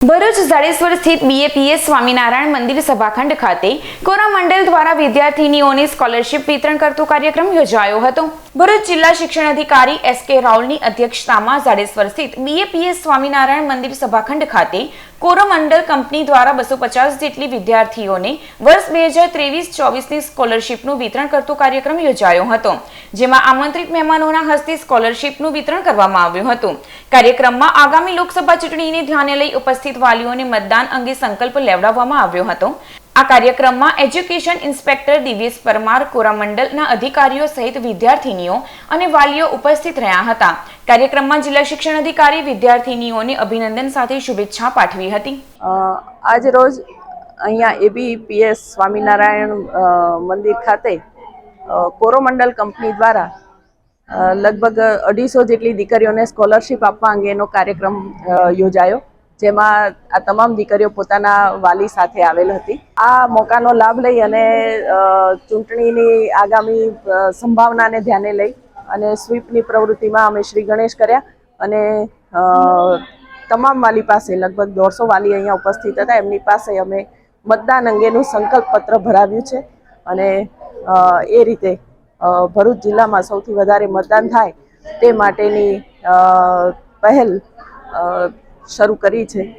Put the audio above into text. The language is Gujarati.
ભરૂચ જાડેશ્વર સ્થિત બીએપીએસ સ્વામિનારાયણ મંદિર સભાખંડ ખાતે કોરામંડળ દ્વારા વિદ્યાર્થીનીઓને સ્કોલરશિપ વિતરણ કરતો કાર્યક્રમ યોજાયો હતો. ભરૂચ જિલ્લા શિક્ષણ અધિકારી એસ કે રાઉલની અધ્યક્ષતામાં જાડેશ્વર સ્થિત બીએપીએસ સ્વામિનારાયણ મંદિર સભાખંડ ખાતે કોરોમંડળ કંપની દ્વારા બસો પચાસ જેટલી વિદ્યાર્થીઓને વર્ષ બે હજાર ત્રેવીસ ચોવીસની સ્કોલરશીપનું વિતરણ કરતો કાર્યક્રમ યોજાયો હતો, જેમાં આમંત્રિત મહેમાનોના હસ્તે સ્કોલરશીપનું વિતરણ કરવામાં આવ્યું હતું. કાર્યક્રમમાં આગામી લોકસભા ચૂંટણીને ધ્યાને લઈ ઉપસ્થિત વાલીઓને મતદાન અંગે સંકલ્પ લેવડાવવામાં આવ્યો હતો. આ કાર્યક્રમમાં એજ્યુકેશન ઇન્સ્પેક્ટર દિવ્યેશ પરમાર કોરામંડલના અધિકારીઓ સહિત વિદ્યાર્થીનીઓ અને વાલીઓ ઉપસ્થિત રહ્યા હતા. કાર્યક્રમમાં જિલ્લા શિક્ષણ અધિકારી વિદ્યાર્થીનીઓને અભિનંદન સાથે શુભેચ્છા પાઠવી હતી. આજ રોજ અહીંયા એબીપીએસ સ્વામિનારાયણ મંદિર ખાતે કોરોમંડલ કંપની દ્વારા લગભગ અઢીસો જેટલી દીકરીઓને સ્કોલરશિપ આપવા અંગેનો કાર્યક્રમ યોજાયો. જેમાં આ તમામ દીકરીઓ પોતાના વાલી સાથે આવેલ હતી. આ મોકાનો લાભ લઈ અને ચૂંટણીની આગામી સંભાવનાને ધ્યાને લઈ અને સ્વીપની પ્રવૃત્તિમાં અમે શ્રી ગણેશ કર્યા અને તમામ વાલી પાસે લગભગ દોઢસો વાલી અહીંયા ઉપસ્થિત હતા. એમની પાસે અમે મતદાન અંગેનું સંકલ્પ પત્ર ભરાવ્યું છે અને એ રીતે ભરૂચ જિલ્લામાં સૌથી વધારે મતદાન થાય તે માટેની પહેલ શરૂ કરી છે.